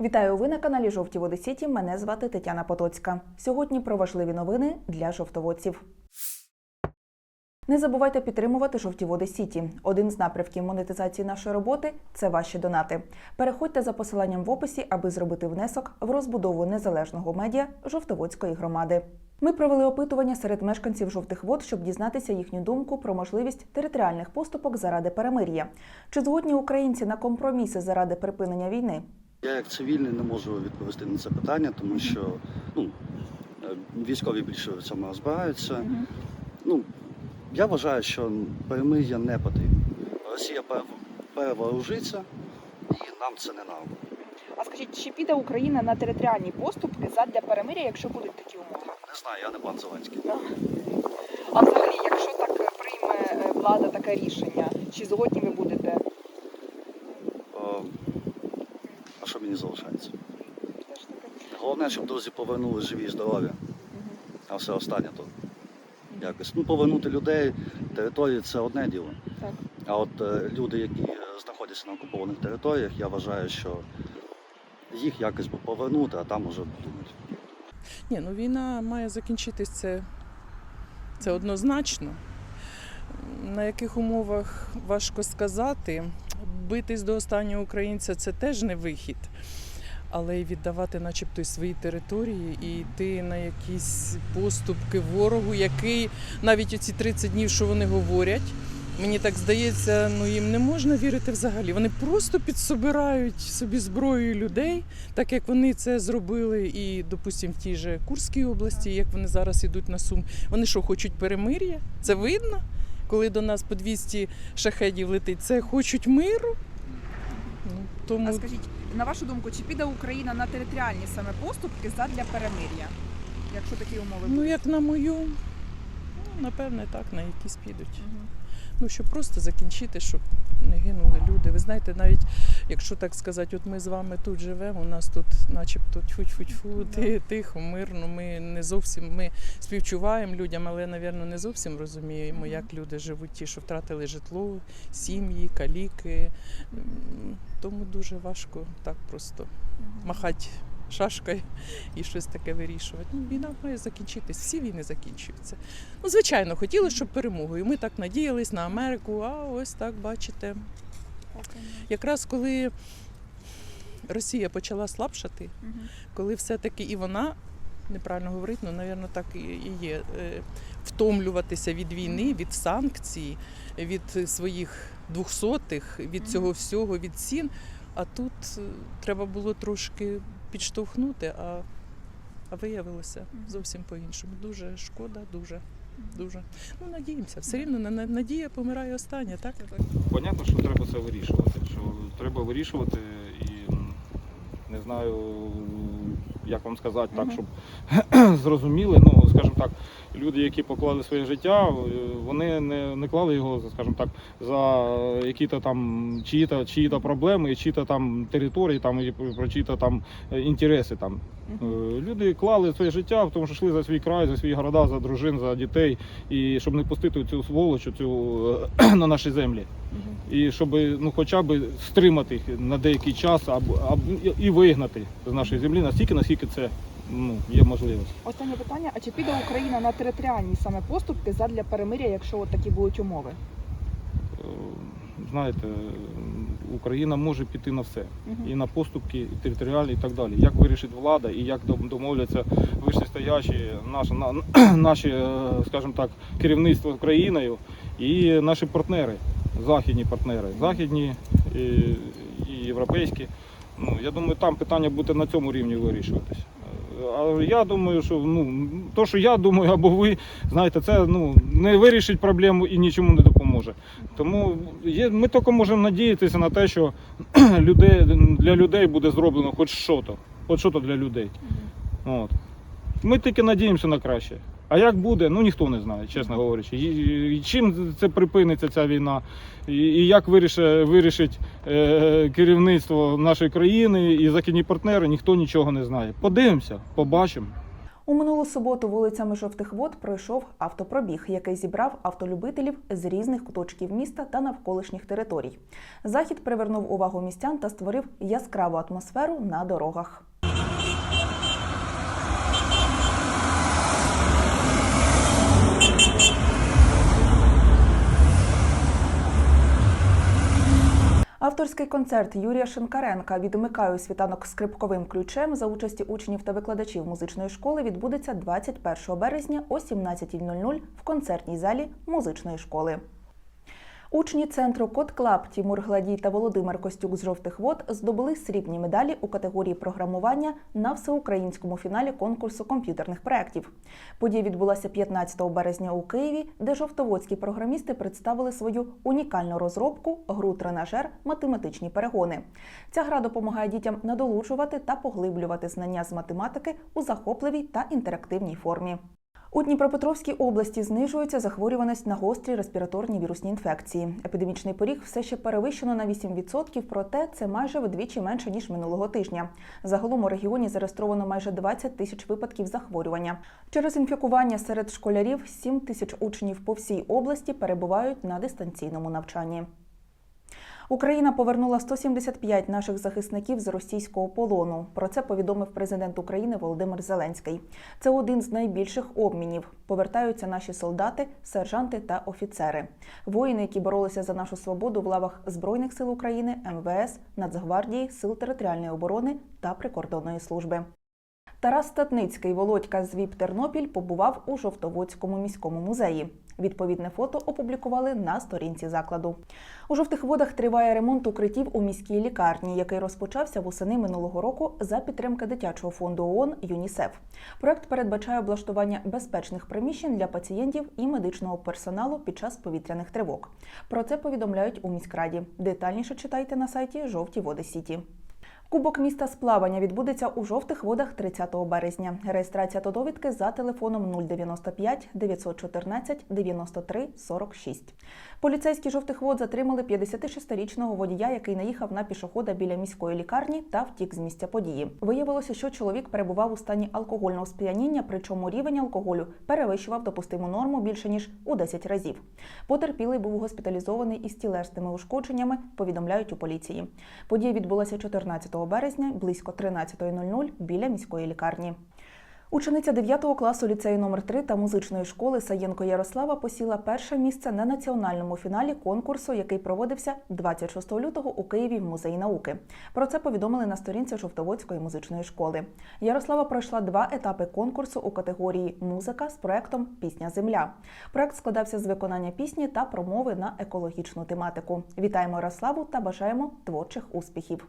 Вітаю ви на каналі Жовті Води Сіті. Мене звати Тетяна Потоцька. Сьогодні про важливі новини для жовтоводців. Не забувайте підтримувати жовті води Сіті. Один з напрямків монетизації нашої роботи це ваші донати. Переходьте за посиланням в описі, аби зробити внесок в розбудову незалежного медіа Жовтоводської громади. Ми провели опитування серед мешканців жовтих вод, щоб дізнатися їхню думку про можливість територіальних поступок заради перемир'я. Чи згодні українці на компроміси заради припинення війни? Я як цивільний не можу відповісти на це питання, тому що ну, е, військові більше в цьому розбираються. Ну, я вважаю, що перемир'я не потрібно. Росія пер- перевооружиться і нам це не треба. А скажіть, чи піде Україна на територіальні поступки задля перемиря, якщо будуть такі умови? Не знаю, я не пан Зеленський. А взагалі, якщо так прийме е, влада таке рішення, чи згодні ви будете? О, а що мені залишається? Головне, щоб друзі повернули живі і здорові, а все останнє то якось. Ну, повернути людей, території це одне діло. А от е, люди, які е, знаходяться на окупованих територіях, я вважаю, що їх якось би повернути, а там уже подумати. Ні, ну війна має закінчитись це, це однозначно. На яких умовах важко сказати. Битись до останнього українця це теж не вихід. Але й віддавати, начебто, свої території і йти на якісь поступки ворогу, який навіть оці 30 днів, що вони говорять, мені так здається, ну їм не можна вірити взагалі. Вони просто підсобирають собі зброєю людей, так як вони це зробили, і, допустимо, в тій же Курській області, як вони зараз ідуть на Сум. Вони що, хочуть перемир'я? Це видно, коли до нас по 200 шахедів летить. Це хочуть миру. Ну, тому А скажіть, на вашу думку, чи піде Україна на територіальні саме поступки задля перемиря, якщо такі умови ну, як на мою, ну, напевне, так, на якісь підуть. Угу. Ну, щоб просто закінчити, щоб не гинули люди. Ви знаєте, навіть якщо так сказати, от ми з вами тут живемо, у нас тут начебто тьфу-тьфу-тьфу, ти- тихо, мирно. Ми не зовсім ми співчуваємо людям, але, напевно, не зовсім розуміємо, як люди живуть, ті, що втратили житло, сім'ї, каліки. Тому дуже важко так просто махати шашкою і щось таке вирішувати. Ну, війна має закінчитись. Всі війни закінчуються. Ну, звичайно, хотіли, щоб перемогою. Ми так надіялись на Америку, а ось так бачите. Якраз коли Росія почала слабшати, коли все-таки і вона. Неправильно говорити, ну, напевно, так і і є. е, Втомлюватися від війни, від санкцій, від своїх двохсотих, від цього всього, від цін. А тут е, треба було трошки підштовхнути, а, а виявилося зовсім по-іншому. Дуже шкода, дуже, дуже. Ну, надіємося. Все рівно на- на- надія помирає остання, так? Понятно, що треба це вирішувати. Що треба вирішувати і не знаю, як вам сказати так, щоб зрозуміли. Ну, скажімо так, люди, які поклали своє життя, е, вони не, не клали його, скажімо так, за які-то там чиї-то, чиї-то проблеми, чиї-то там території, там і про чиї-то там е, інтереси там. Е, Люди клали своє життя, тому що йшли за свій край, за свої города, за дружин, за дітей, і щоб не пустити цю сволочу цю на наші землі. І щоб ну, хоча б стримати їх на деякий час або, або і вигнати з нашої землі настільки, наскільки це ну, є можливість. Останнє питання: а чи піде Україна на територіальні саме поступки задля перемиря, якщо от такі будуть умови? Е, Знаєте, Україна може піти на все. І на поступки, і територіальні, і так далі. Як вирішить влада і як домовляться вищестоящі наші, на, наші, е, скажімо так, керівництво Україною і наші партнери, західні партнери, західні і, і європейські. Ну, я думаю, там питання буде на цьому рівні вирішуватися. А я думаю, що ну, то, що я думаю, або ви, знаєте, це ну, не вирішить проблему і нічому не допоможе. Тому є, ми тільки можемо надіятися на те, що людей, для людей буде зроблено хоч що-то. Хоч що-то для людей. От. Ми тільки надіємося на краще. А як буде, ну ніхто не знає, чесно говорячи. І, і чим це припиниться ця війна, і, і як вирішить, вирішить е, керівництво нашої країни і західні партнери, ніхто нічого не знає. Подивимося, побачимо. У минулу суботу вулицями жовтих вод пройшов автопробіг, який зібрав автолюбителів з різних куточків міста та навколишніх територій. Захід привернув увагу містян та створив яскраву атмосферу на дорогах. Авторський концерт Юрія Шинкаренка Відмикаю світанок скрипковим ключем за участі учнів та викладачів музичної школи відбудеться 21 березня о 17.00 в концертній залі музичної школи. Учні центру Код Клаб Тімур Гладій та Володимир Костюк з жовтих вод здобули срібні медалі у категорії програмування на всеукраїнському фіналі конкурсу комп'ютерних проєктів. Подія відбулася 15 березня у Києві, де жовтоводські програмісти представили свою унікальну розробку гру тренажер математичні перегони. Ця гра допомагає дітям надолуджувати та поглиблювати знання з математики у захопливій та інтерактивній формі. У Дніпропетровській області знижується захворюваність на гострі респіраторні вірусні інфекції. Епідемічний поріг все ще перевищено на 8%, проте це майже вдвічі менше ніж минулого тижня. Загалом у регіоні зареєстровано майже 20 тисяч випадків захворювання. Через інфікування серед школярів 7 тисяч учнів по всій області перебувають на дистанційному навчанні. Україна повернула 175 наших захисників з російського полону. Про це повідомив президент України Володимир Зеленський. Це один з найбільших обмінів. Повертаються наші солдати, сержанти та офіцери. Воїни, які боролися за нашу свободу в лавах Збройних сил України, МВС, Нацгвардії, Сил територіальної оборони та прикордонної служби. Тарас Статницький Володька з ВІП Тернопіль побував у Жовтоводському міському музеї. Відповідне фото опублікували на сторінці закладу. У жовтих водах триває ремонт укриттів у міській лікарні, який розпочався восени минулого року за підтримки дитячого фонду ООН ЮНІСЕФ. Проект передбачає облаштування безпечних приміщень для пацієнтів і медичного персоналу під час повітряних тривог. Про це повідомляють у міськраді. Детальніше читайте на сайті Жовті Води Сіті. Кубок міста з плавання відбудеться у жовтих водах 30 березня. Реєстрація та довідки за телефоном 095 914 93 46. Поліцейські жовтих вод затримали 56-річного водія, який наїхав на пішохода біля міської лікарні та втік з місця події. Виявилося, що чоловік перебував у стані алкогольного сп'яніння, причому рівень алкоголю перевищував допустиму норму більше ніж у 10 разів. Потерпілий був госпіталізований із тілесними ушкодженнями, повідомляють у поліції. Подія відбулася 14 березня близько 13.00 біля міської лікарні. Учениця 9 класу ліцею номер 3 та музичної школи Саєнко Ярослава посіла перше місце на національному фіналі конкурсу, який проводився 26 лютого у Києві в музеї науки. Про це повідомили на сторінці Жовтоводської музичної школи. Ярослава пройшла два етапи конкурсу у категорії Музика з проектом Пісня Земля. Проект складався з виконання пісні та промови на екологічну тематику. Вітаємо Ярославу та бажаємо творчих успіхів.